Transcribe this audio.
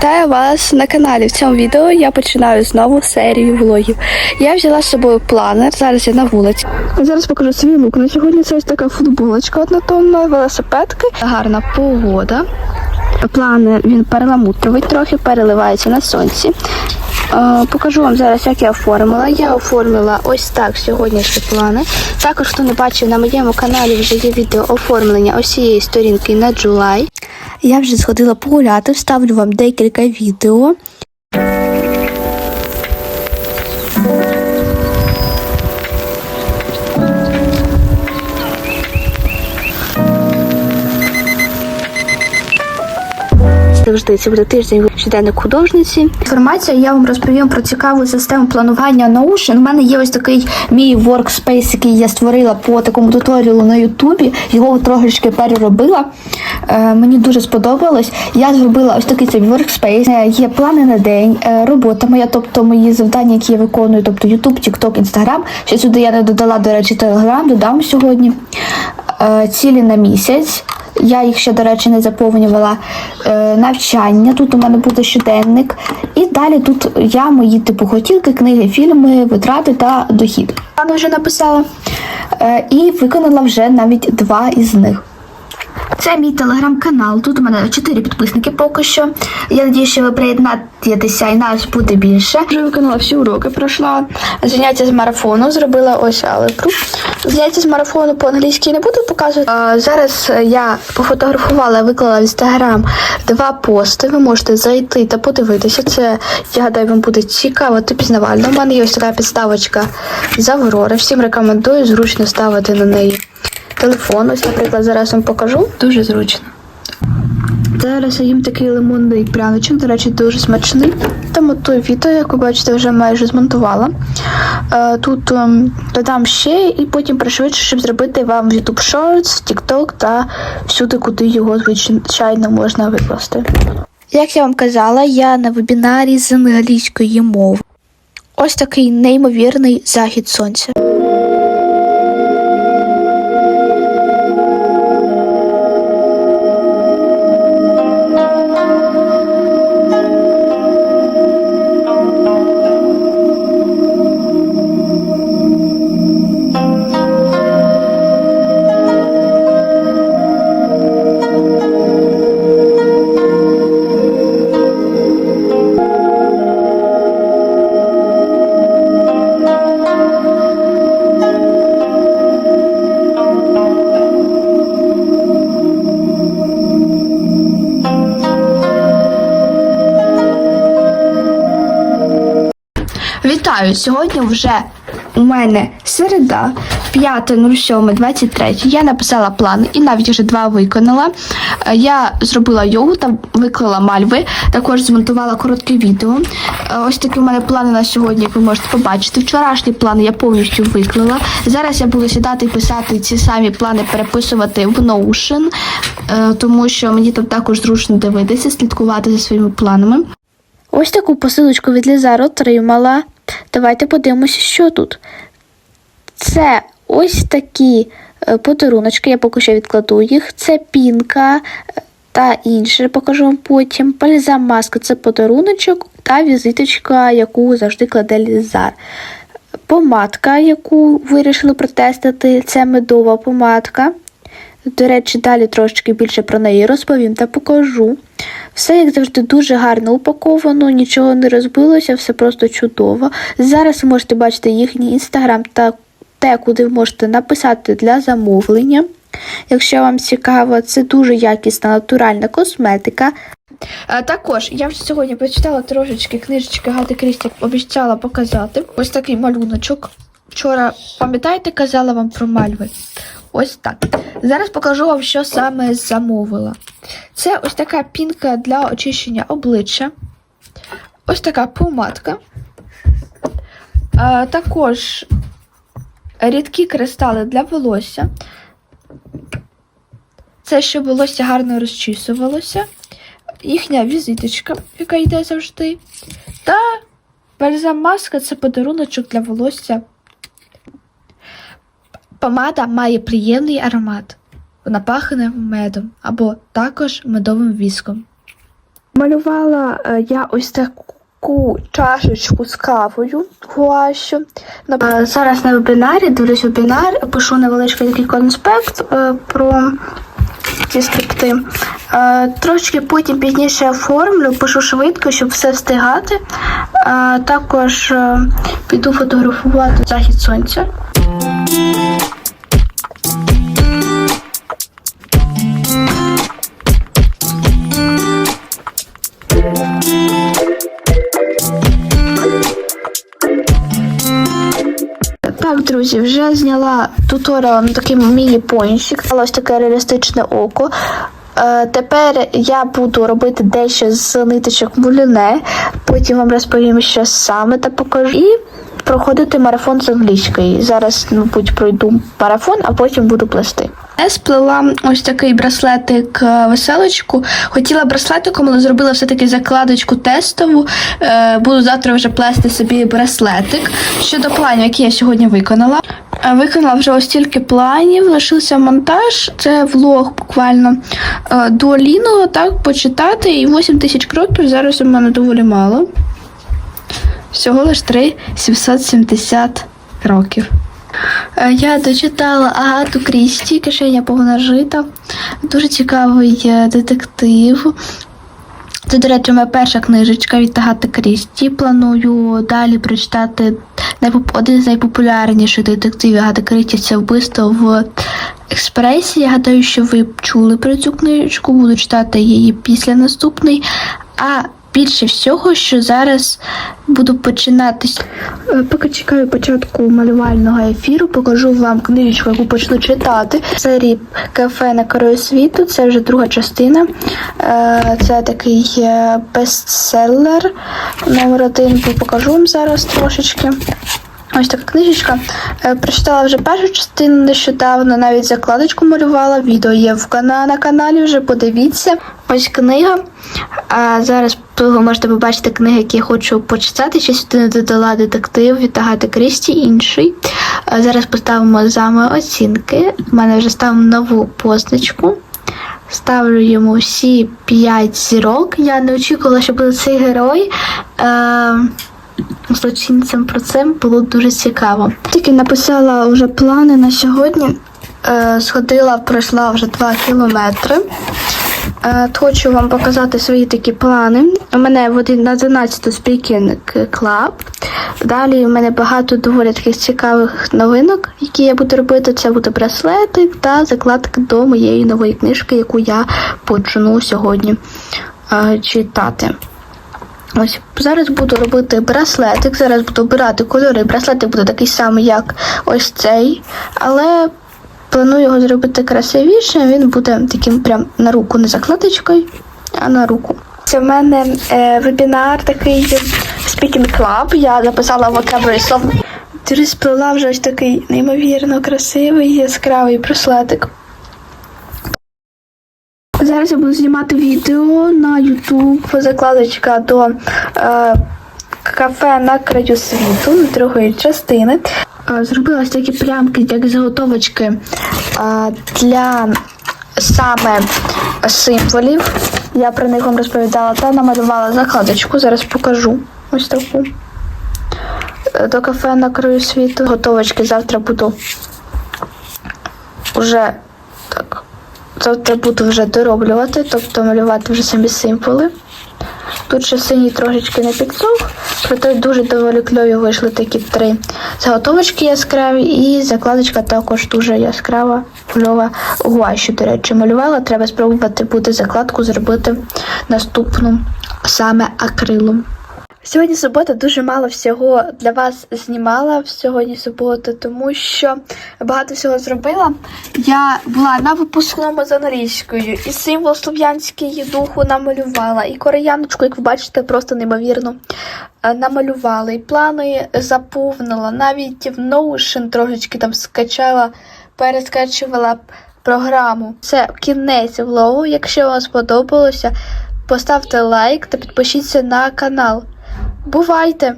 Вітаю вас на каналі. В цьому відео я починаю знову серію влогів. Я взяла з собою планер. Зараз я на вулиці. Зараз покажу свій лук. На сьогодні це ось така футболочка однотонна, велосипедки. Гарна погода. Планер він перламутровий, трохи переливається на сонці. Е, Покажу вам зараз, як я оформила. Я оформила ось так сьогоднішні плани. Також, хто не бачив, на моєму каналі вже є відео оформлення ось цієї сторінки на July. Я вже сходила погуляти, вставлю вам декілька відео. Завжди це буде тиждень щоденник художниці. Інформація я вам розповім про цікаву систему планування Notion. У мене є ось такий мій workspace, який я створила по такому туторіалу на Ютубі. Його трошечки переробила. Е, мені дуже сподобалось. Я зробила ось такий цей workspace. Е, Є плани на день, е, робота моя, тобто мої завдання, які я виконую, тобто YouTube, TikTok, Instagram. Ще сюди я не додала, до речі, Telegram, додам сьогодні. Е, Цілі на місяць. Я їх ще, до речі, не заповнювала е, навчання. Тут у мене буде щоденник. І далі тут я мої типу хотілки, книги, фільми, витрати та дохід. Я вже написала е, і виконала вже навіть два із них. Це мій телеграм-канал. Тут у мене 4 підписники поки що. Я надію, що ви приєднаєтеся і нас буде більше. Вже виконала всі уроки, пройшла заняття з марафону, зробила ось алебру. Заняття з марафону по-англійськи не буду показувати. А, зараз я пофотографувала, виклала в інстаграм два пости. Ви можете зайти та подивитися. Це я гадаю, вам буде цікаво та пізнавально. У мене є ось така підставочка з Аврори. Всім рекомендую зручно ставити на неї телефон. Ось, наприклад, зараз вам покажу. Дуже зручно. Зараз я їм такий лимонний пряничок, до речі, дуже смачний. Тому то відео, як ви бачите, вже майже змонтувала. Е, Тут ем, додам ще і потім пришвидшу, щоб зробити вам YouTube Shorts, TikTok та всюди, куди його звичайно можна викласти. Як я вам казала, я на вебінарі з англійської мови. Ось такий неймовірний захід сонця. Вітаю! Сьогодні вже у мене середа, 5.07.23. Я написала план і навіть вже два виконала. Е, Я зробила йогу та виклала мальви. Також змонтувала коротке відео. Е, Ось такі у мене плани на сьогодні, як ви можете побачити. Вчорашні плани я повністю виклала. Зараз я буду сідати і писати ці самі плани, переписувати в Notion, е, тому що мені там також зручно дивитися, слідкувати за своїми планами. Ось таку посилочку від Лізар отримала. Давайте подивимося, що тут. Це ось такі е, подаруночки, я поки що відкладу їх. Це пінка е, та інше, покажу вам потім. Бальзам маска це подаруночок та візиточка, яку завжди кладе Лізар. Помадка, яку вирішили протестити, це медова помадка. До речі, далі трошки більше про неї розповім та покажу. Все, як завжди, дуже гарно упаковано, нічого не розбилося, все просто чудово. Зараз ви можете бачити їхній інстаграм та те, куди ви можете написати для замовлення. Якщо вам цікаво, це дуже якісна натуральна косметика. А, також я вже сьогодні прочитала трошечки книжечки Гати Крістік, обіцяла показати. Ось такий малюночок. Вчора, пам'ятаєте, казала вам про мальви? Ось так. Зараз покажу вам, що саме замовила. Це ось така пінка для очищення обличчя. Ось така помадка. А, також рідкі кристали для волосся. Це щоб волосся гарно розчісувалося. Їхня візиточка, яка йде завжди. Та бальзам маска це подаруночок для волосся. Помада має приємний аромат. Вона пахне медом або також медовим віском. Малювала е, я ось таку чашечку з кавою гуашю. На- е, Зараз на вебінарі, дивлюсь вебінар, пишу невеличкий такий конспект е, про ці скрипти. Е, Трошки потім пізніше оформлю, пишу швидко, щоб все встигати. Е, Також е, піду фотографувати захід сонця. Так, друзі, вже зняла туторіал на такий міні-пончик. Ось таке реалістичне око. Е, тепер я буду робити дещо з ниточок муліне. Потім вам розповім, що саме та покажу. І проходити марафон з англійської. Зараз, мабуть, пройду марафон, а потім буду плести. Я сплела ось такий браслетик е, веселочку. Хотіла браслетиком, але зробила все-таки закладочку тестову. Е, буду завтра вже плести собі браслетик. Щодо планів, які я сьогодні виконала. Е, Виконала вже ось тільки планів, лишився монтаж. Це влог буквально е, дуаліно, так, почитати. І 8 тисяч кроків зараз у мене доволі мало. Всього лиш 3 770 кроків. Е, Я дочитала Агату Крісті, кишеня повна жита. Дуже цікавий детектив. Це, до речі, моя перша книжечка від Агати Крісті. Планую далі прочитати один з найпопулярніших детективів Агати Крісті це вбивство в експресі. Я гадаю, що ви чули про цю книжечку, буду читати її після наступний. А більше всього, що зараз буду починати. Е, Поки чекаю початку малювального ефіру, покажу вам книжечку, яку почну читати. Серії Кафе на краю світу. Це вже друга частина. Е, Це такий е, бестселер номер один. Покажу вам зараз трошечки. Ось така книжечка. Прочитала вже першу частину нещодавно, навіть закладочку малювала. Відео є в кана- на каналі вже. Подивіться. Ось книга. А зараз ви можете побачити книги, які я хочу почитати. Ще сюди не додала детектив від Агати Крісті, інший. Зараз поставимо з вами оцінки. У мене вже ставимо нову позначку. Ставлю йому всі 5 зірок. Я не очікувала, що буде цей герой. Е- злочинцем про це було дуже цікаво. Тільки написала вже плани на сьогодні. Е, сходила, пройшла вже 2 кілометри. Е, хочу вам показати свої такі плани. У мене в на 11 Speaking Club. Далі у мене багато доволі таких цікавих новинок, які я буду робити. Це буде браслетик та закладка до моєї нової книжки, яку я почну сьогодні е, читати. Ось зараз буду робити браслетик. Зараз буду обирати кольори. Браслетик буде такий самий, як ось цей, але планую його зробити красивіше. Він буде таким прям на руку, не закладочкою, а на руку. Це в мене е, вебінар такий Speaking Club. Я записала vocabulary слов. Ти сплела вже ось такий неймовірно красивий, яскравий браслетик. Зараз я буду знімати відео на YouTube. Закладочка до е, кафе на краю світу другої частини. Зробила ось такі плямки, як заготовочки для саме символів. Я про них вам розповідала та намалювала закладочку. Зараз покажу ось таку. Е, До кафе на краю світу. Готовочки завтра буду вже так. Завтра буду вже дороблювати, тобто малювати вже самі символи. Тут ще синій трошечки не підсох, проте дуже доволі кльові вийшли такі три заготовочки яскраві, і закладочка також дуже яскрава, кльова гуащу. до речі, малювала. Треба спробувати буде закладку зробити наступну саме акрилом. Сьогодні субота дуже мало всього для вас знімала сьогодні субота, тому що багато всього зробила. Я була на випускному з англійською, і символ слов'янський духу намалювала, і кореяночку, як ви бачите, просто неймовірно е, намалювала, і плани заповнила. Навіть в Notion трошечки там скачала, перескачувала програму. Це кінець влогу. Якщо вам сподобалося, поставте лайк та підпишіться на канал. Бувайте!